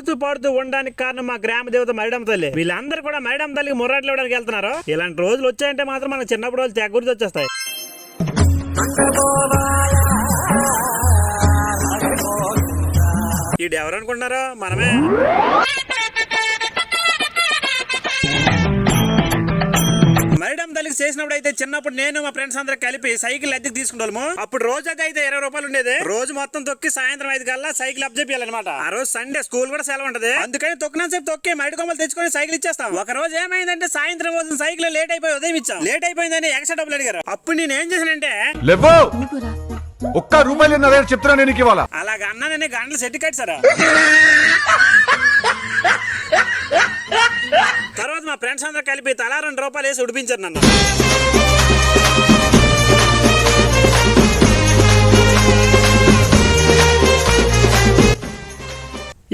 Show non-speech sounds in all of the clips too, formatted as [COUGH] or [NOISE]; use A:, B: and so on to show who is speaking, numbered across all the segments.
A: ఆడుతూ పాడుతూ ఉండడానికి కారణం మా గ్రామ దేవత మరిడం తల్లి. వీళ్ళందరూ కూడా మరిడం తల్లికి ముర్రాట్లు ఇవ్వడానికి వెళ్తున్నారు. ఇలాంటి రోజులు వచ్చాయంటే మాత్రం మనకు చిన్నప్పుడు రోజులు తెగ గుర్తు వచ్చేస్తాయి. ఈడు ఎవరు అనుకుంటున్నారో మనమే. తల్లికి చేసినప్పుడు అయితే చిన్నప్పుడు నేను మా ఫ్రెండ్స్ అందరూ కలిపి సైకిల్ అద్దెకి తీసుకుంటాము అప్పుడు రోజుకి అయితే ఇరవై రూపాయలు ఉండేది. రోజు మొత్తం తొక్కి సాయంత్రం ఐదు కల్లా సైకిల్ అప్ చెప్పాలన్నమాట ఆ రోజు సండే స్కూల్ కూడా సెలవు ఉంటది. అందుకని తొక్కిన సేపు తొక్కి మడి కొమ్మలు తెచ్చుకొని సైకిల్ ఇచ్చేస్తాం. ఒక రోజు ఏమైందంటే సాయంత్రం వచ్చిన సైకిల్ లేట్ అయిపోయి ఉదయం ఇచ్చాం. లేట్ అయిపోయిందని ఎక్స్ట్రా డబ్బులు అడిగారు. అప్పుడు నేను ఏం చేశానంటే
B: ఒక్క రూపాయలు చెప్తున్నా నేను ఇవాళ
A: అలాగ అన్నానని గంటలు సెట్ కట్టారా తర్వాత మా ఫ్రెండ్స్ అందరూ కలిపి తలా రెండు రూపాయలు వేసి ఉడిపించారు నన్ను.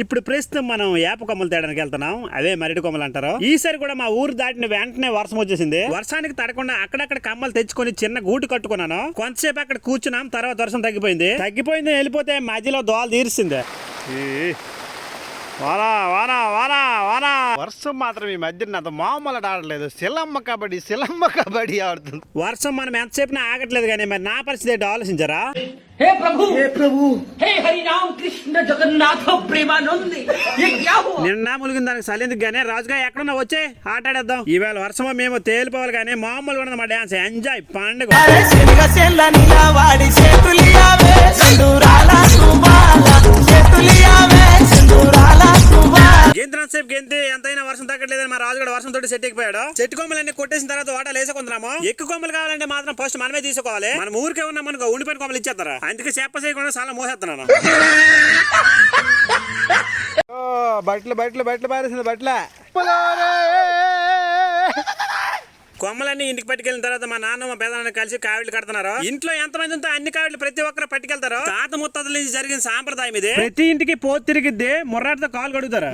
A: ఇప్పుడు ప్రస్తుతం మనం ఏప కొమ్మలు తేడానికి వెళ్తున్నాం. అవే మరిడి కొమ్మలు అంటారు. ఈసారి కూడా మా ఊరు దాటిన వెంటనే వర్షం వచ్చేసింది. వర్షానికి తడకుండా అక్కడక్కడ కమ్మలు తెచ్చుకొని చిన్న గూటు కట్టుకున్నాను. కొంతసేపు అక్కడ కూర్చున్నాం తర్వాత వర్షం తగ్గిపోయింది. తగ్గిపోయింది వెళ్ళిపోతే మధ్యలో దోలు తీరుస్తుంది. వానా వానా వానా వానా
C: వర్షం మాత్రం ఈ మధ్య నాతో మామూలు ఆడలేదు శిలమ్మ కబడ్డీ శిలమ్మ కబడ్డీ ఆడుతుంది
A: వర్షం మనం ఎంతసేపు ఆగట్లేదు కానీ మరి నా పరిస్థితి ఏంటో ఆలోచించారా
D: हे प्रभु हे प्रभु हे हरि राम कृष्ण जगन्नाथ प्रेमानंद ये क्या हुआ
A: నిన్న ములిగిన దానికి సలిందుకు గానీ రాజుగా ఎక్కడున్నా వచ్చే ఆట ఆడేద్దాం ఈవేళ వర్షమో మేము తేలిపోవాలి కానీ మామూలుగా ఉండదు మా డ్యాన్స్ ఎంజాయ్ పండుగ గెంతినంత సేపు గెంతి ఎంతైనా వర్షం తగ్గట్లేదని మా రాజుగాడు వర్షం తోటి సెట్ ఎక్కిపోయాడు. చెట్టు కొమ్మలన్నీ కొట్టేసిన తర్వాత వాటాలు వేసుకుంటున్నాము ఎక్కువ కొమ్మలు కావాలంటే మాత్రం ఫస్ట్ మనమే తీసుకోవాలి. మన ఊరికే ఉన్నాం మనకు ఉండిపోయిన కొమ్మలు ఇచ్చేస్తారా? అందుకే చెప్ప చేయకుండా చాలా మోసేస్తున్నాను.
C: ఓ, బట్టలు బట్టలు బట్టలు పారేసింది బట్టల.
A: కొమ్మలన్నీ ఇంటికి పట్టుకెళ్ళిన తర్వాత మా నాన్న మా పెదనాన్న కలిసి కావిళ్ళు కడుతున్నారు. ఇంట్లో ఎంతమంది ఉంటే అన్ని కావిళ్ళు ప్రతి ఒక్కరు పట్టుకెళ్తారు. తాత ముత్తతల నుంచి జరిగిన సాంప్రదాయం ఇది. ప్రతి ఇంటికి పోతు తిరిగిద్ది ముర్రాటితో కాలు కడుగుతారు.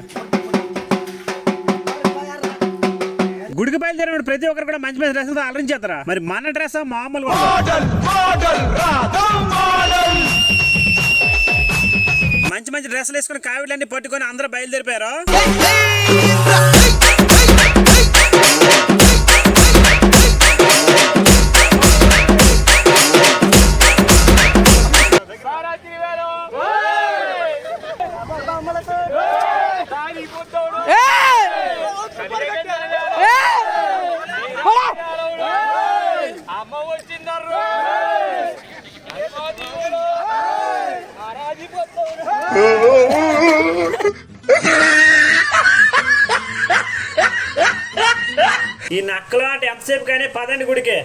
A: గుడికి బయలుదేరినప్పుడు ప్రతి ఒక్కరు కూడా మంచి మంచి డ్రెస్సులతో అలరించేస్తారా. మరి మన డ్రెస్ మామూలుగా మంచి మంచి డ్రెస్సులు వేసుకుని కావిళ్ళన్ని పట్టుకొని అందరూ బయలుదేరిపోయారు. ఈ నక్కలు ఎంతసేపు కానీ పదండి గుడికే.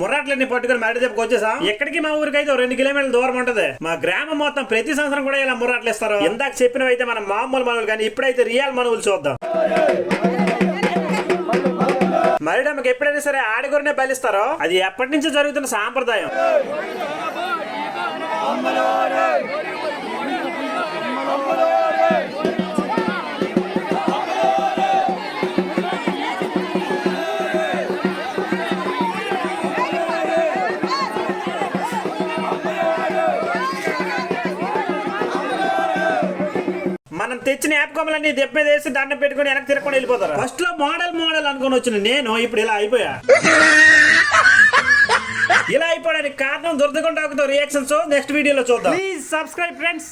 A: ముర్రాట్లన్నీ పట్టుకుని మేడ చెప్పు వచ్చేసా. ఎక్కడికి మా ఊరికి అయితే రెండు కిలోమీటర్ల దూరం ఉంటది. మా గ్రామం మొత్తం ప్రతి సంవత్సరం కూడా ఇలా ముర్రాట్లు ఇస్తారు. ఇందాక చెప్పినవైతే మన మామూలు మనవులు కానీ ఇప్పుడైతే రియల్ మనవులు చూద్దాం. మరిడమ్మకి ఎప్పుడైనా సరే ఆడగొరనే బలిస్తారో అది ఎప్పటి నుంచో జరుగుతున్న సాంప్రదాయం. తెచ్చిన యాప్ కొమ్మలన్నీ దెబ్బ మీద వేసి దండం పెట్టుకుని వెనక్కి తిరగకుండా వెళ్ళిపోతారు? ఫస్ట్లో మోడల్ మోడల్ అనుకుని వచ్చిన నేను ఇప్పుడు ఇలా అయిపోయా. [LAUGHS] ఇలా అయిపోవడానికి కారణం దురదకొండ రియాక్షన్స్ నెక్స్ట్ వీడియోలో చూద్దాం. Please subscribe friends